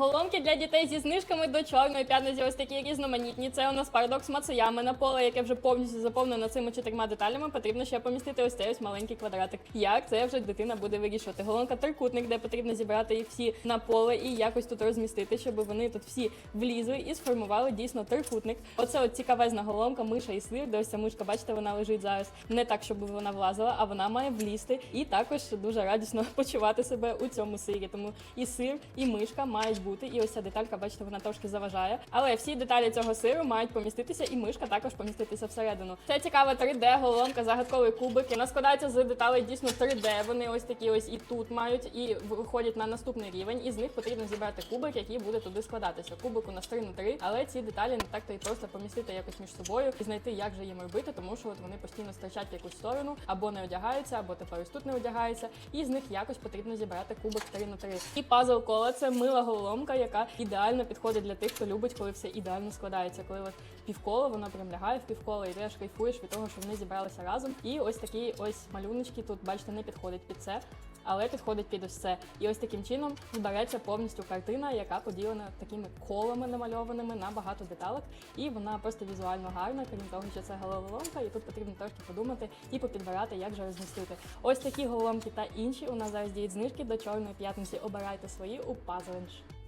Головки для дітей зі знижками до чорної п'ятниці ось такі різноманітні. Це у нас парадокс Мацуями на поле, яке вже повністю заповнено цими чотирма деталями. Потрібно ще помістити ось цей ось маленький квадратик. Як це вже дитина буде вирішувати? Головка трикутник, де потрібно зібрати їх всі на поле і якось тут розмістити, щоб вони тут всі влізли і сформували дійсно трикутник. Оце от цікавезна головка, миша і сир. Де мишка, бачите, вона лежить зараз не так, щоб вона влазила, а вона має влізти і також дуже радісно почувати себе у цьому сирі. Тому і сир, і мишка мають бути. І ось ця деталька, бачите, вона трошки заважає. Але всі деталі цього сиру мають поміститися, і мишка також поміститися всередину. Це цікава 3D головка, загадковий кубик. Вона складається з деталей дійсно 3D. Вони ось такі ось і тут мають, і виходять на наступний рівень. І з них потрібно зібрати кубик, який буде туди складатися. Кубик у нас 3 на 3, але ці деталі не так то і просто помістити якось між собою і знайти, як же їм робити, тому що от вони постійно стирчать в якусь сторону, або не одягаються, або тепер ось тут не одягаються. І з них якось потрібно зібрати кубик 3 на 3. І пазл кола це мила головоломка, яка ідеально підходить для тих, хто любить, коли все ідеально складається. Коли от півколо, воно прям лягає в півколо, і ти кайфуєш від того, що вони зібралися разом. І ось такі ось малюночки тут, бачите, не підходять під це. Але підходить під ось це. І ось таким чином збереться повністю картина, яка поділена такими колами намальованими на багато деталек. І вона просто візуально гарна, крім того, що це головоломка, і тут потрібно трошки подумати і попідбирати, як же розмістити. Ось такі головоломки та інші у нас зараз діють знижки до чорної п'ятниці. Обирайте свої у Puzzlinch.